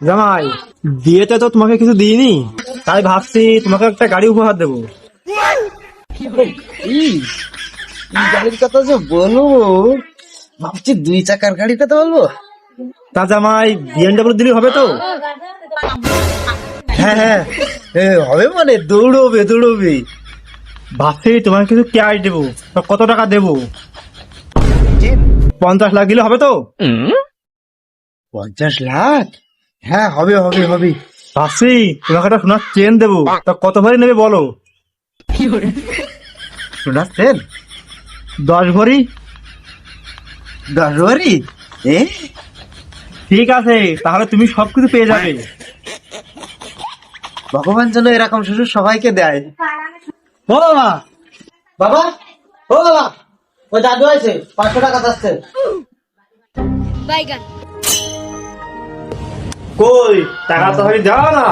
জামাই বিয়েতে তো তোমাকে কিছু দিইনি। তাই ভাবছি তোমাকে একটা গাড়ি উপহার দেবো। গাড়ির কথা যে বলব ভাবছি দুই চাকার গাড়ির কথা বলব? তা জামাই বিএনডাব্লিউ দিলে হবে তো? হ্যাঁ হ্যাঁ এ, হবে মানে দৌড়বে দৌড়বে। ভাবছি তোমাকে কিছু ক্যাশ দেবো কত টাকা দেবো? পঞ্চাশ লাখ দিলে হবে তো? পঞ্চাশ লাখ? হ্যাঁ হবে হবে হবে। ভাবছি তোমাকে একটা সোনার চেন দেবো। তা কত ভরি নেবে বলো? সোনার চেন? দশ ভরি? দশ ভরি? এ? ঠিক আছে তাহলে তুমি সবকিছু পেয়ে যাবে। ভগবান যেন এরকম শ্বশুর সবাইকে দেয়। ও বাবা! বাবা! ও বাবা! ওই দাদু আছে পাঁচশো টাকা যাচ্ছে। বাইগান। কই? টাকা তো হয়নি যাও না।